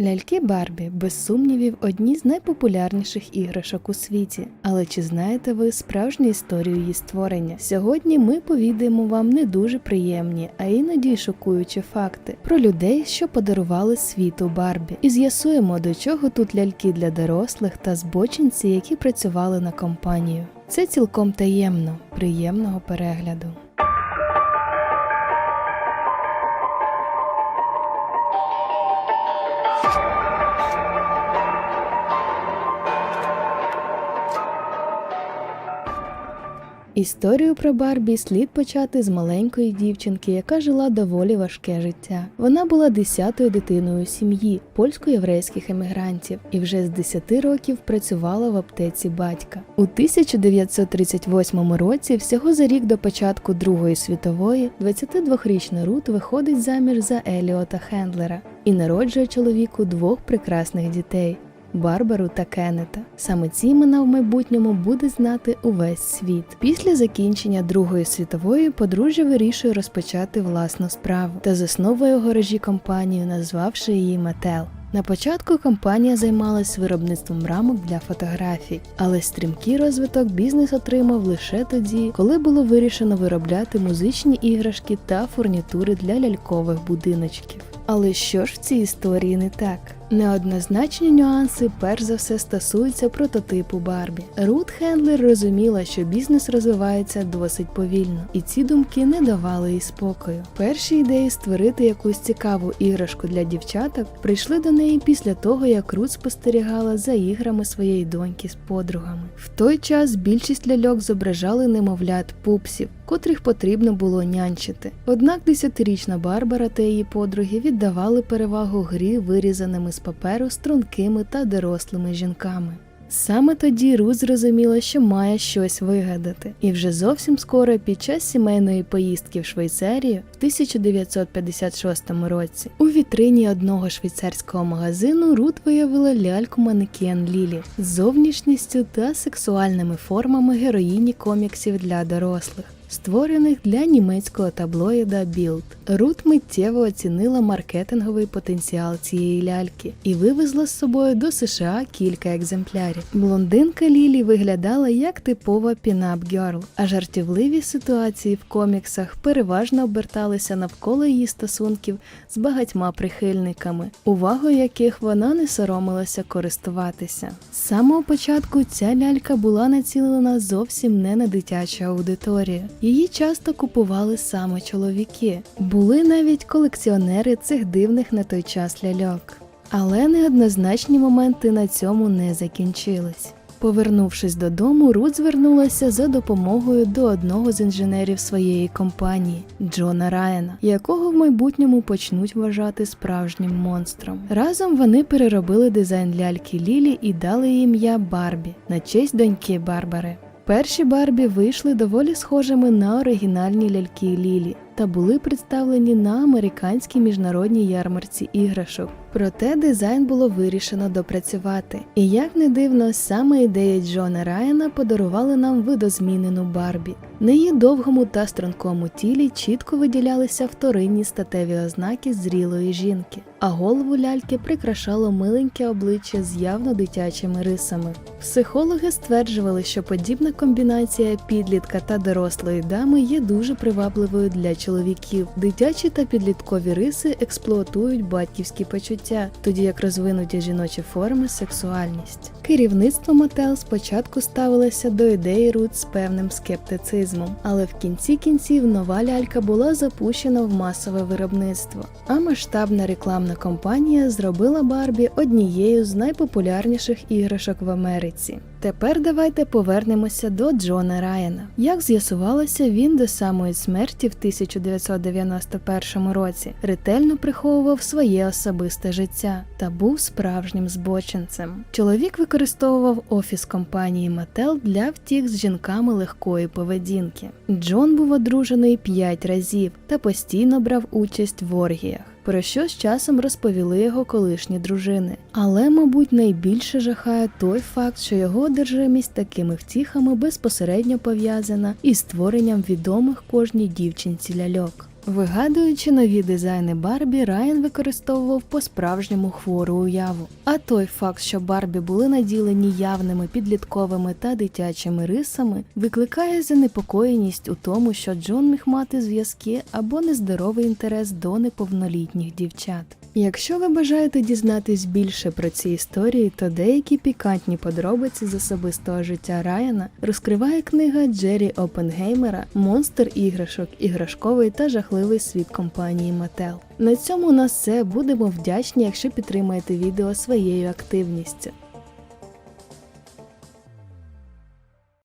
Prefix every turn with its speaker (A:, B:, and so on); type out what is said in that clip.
A: Ляльки Барбі, без сумнівів, одні з найпопулярніших іграшок у світі. Але чи знаєте ви справжню історію її створення? Сьогодні ми повідаємо вам не дуже приємні, а іноді шокуючі факти про людей, що подарували світу Барбі, і з'ясуємо, до чого тут ляльки для дорослих та збочинці, які працювали на компанію. Це цілком таємно, приємного перегляду. Історію про Барбі слід почати з маленької дівчинки, яка жила доволі важке життя. Вона була десятою дитиною сім'ї польсько-єврейських емігрантів і вже з 10 років працювала в аптеці батька. У 1938 році, всього за рік до початку Другої світової, 22-річна Рут виходить заміж за Еліота Хендлера і народжує чоловіку двох прекрасних дітей. Барбару та Кеннета. Саме ці імена в майбутньому буде знати увесь світ. Після закінчення Другої світової подружжя вирішує розпочати власну справу та засновує у гаражі компанію, назвавши її Мател. На початку компанія займалась виробництвом рамок для фотографій, але стрімкий розвиток бізнес отримав лише тоді, коли було вирішено виробляти музичні іграшки та фурнітури для лялькових будиночків. Але що ж в цій історії не так? Неоднозначні нюанси перш за все стосуються прототипу Барбі. Рут Хендлер розуміла, що бізнес розвивається досить повільно, і ці думки не давали їй спокою. Перші ідеї створити якусь цікаву іграшку для дівчаток прийшли до неї після того, як Рут спостерігала за іграми своєї доньки з подругами. В той час більшість ляльок зображали немовлят пупсів, котрих потрібно було нянчити. Однак десятирічна Барбара та її подруги віддавали перевагу грі вирізаними з паперу стрункими та дорослими жінками. Саме тоді Рут зрозуміла, що має щось вигадати, і вже зовсім скоро під час сімейної поїздки в Швейцарію в 1956 році у вітрині одного швейцарського магазину Рут виявила ляльку манекен Лілі з зовнішністю та сексуальними формами героїні коміксів для дорослих створених для німецького таблоїда Bild. Рут миттєво оцінила маркетинговий потенціал цієї ляльки і вивезла з собою до США кілька екземплярів. Блондинка Лілі виглядала як типова пінап герл, а жартівливі ситуації в коміксах переважно оберталися навколо її стосунків з багатьма прихильниками, увагою яких вона не соромилася користуватися. З самого початку ця лялька була націлена зовсім не на дитячу аудиторію. Її часто купували саме чоловіки. Були навіть колекціонери цих дивних на той час ляльок. Але неоднозначні моменти на цьому не закінчились. Повернувшись додому, Рут звернулася за допомогою до одного з інженерів своєї компанії Джона Райана, якого в майбутньому почнуть вважати справжнім монстром. Разом вони переробили дизайн ляльки Лілі і дали ім'я Барбі на честь доньки Барбари. Перші Барбі вийшли доволі схожими на оригінальні ляльки Лілі та були представлені на американській міжнародній ярмарці іграшок. Проте дизайн було вирішено допрацювати. І як не дивно, саме ідея Джона Райана подарували нам видозмінену Барбі. На її довгому та стрункому тілі чітко виділялися вторинні статеві ознаки зрілої жінки, а голову ляльки прикрашало миленьке обличчя з явно дитячими рисами. Психологи стверджували, що подібна комбінація підлітка та дорослої дами є дуже привабливою для чоловіків. Дитячі та підліткові риси експлуатують батьківські почуття, тоді як розвинуті жіночі форми сексуальність. Керівництво Мател спочатку ставилося до ідеї Рут з певним скептицизмом, але в кінці кінців нова лялька була запущена в масове виробництво. А масштабна рекламна кампанія зробила Барбі однією з найпопулярніших іграшок в Америці. Тепер давайте повернемося до Джона Райана. Як з'ясувалося, він до самої смерті в 1991 році ретельно приховував своє особисте життя та був справжнім збочинцем. Чоловік використовував офіс компанії Mattel для втік з жінками легкої поведінки. Джон був одружений п'ять разів та постійно брав участь в оргіях про що з часом розповіли його колишні дружини. Але, мабуть, найбільше жахає той факт, що його одержимість такими втіхами безпосередньо пов'язана із створенням відомих кожній дівчинці ляльок. Вигадуючи нові дизайни Барбі, Райан використовував по-справжньому хвору уяву. А той факт, що Барбі були наділені явними підлітковими та дитячими рисами, викликає занепокоєність у тому, що Джон міг мати зв'язки або нездоровий інтерес до неповнолітніх дівчат. Якщо ви бажаєте дізнатись більше про ці історії, то деякі пікантні подробиці з особистого життя Райана розкриває книга Джері Опенгеймера Монстр іграшок, іграшковий та жахливий світ компанії Mattel. На цьому у нас все. Будемо вдячні, якщо підтримаєте відео своєю активністю.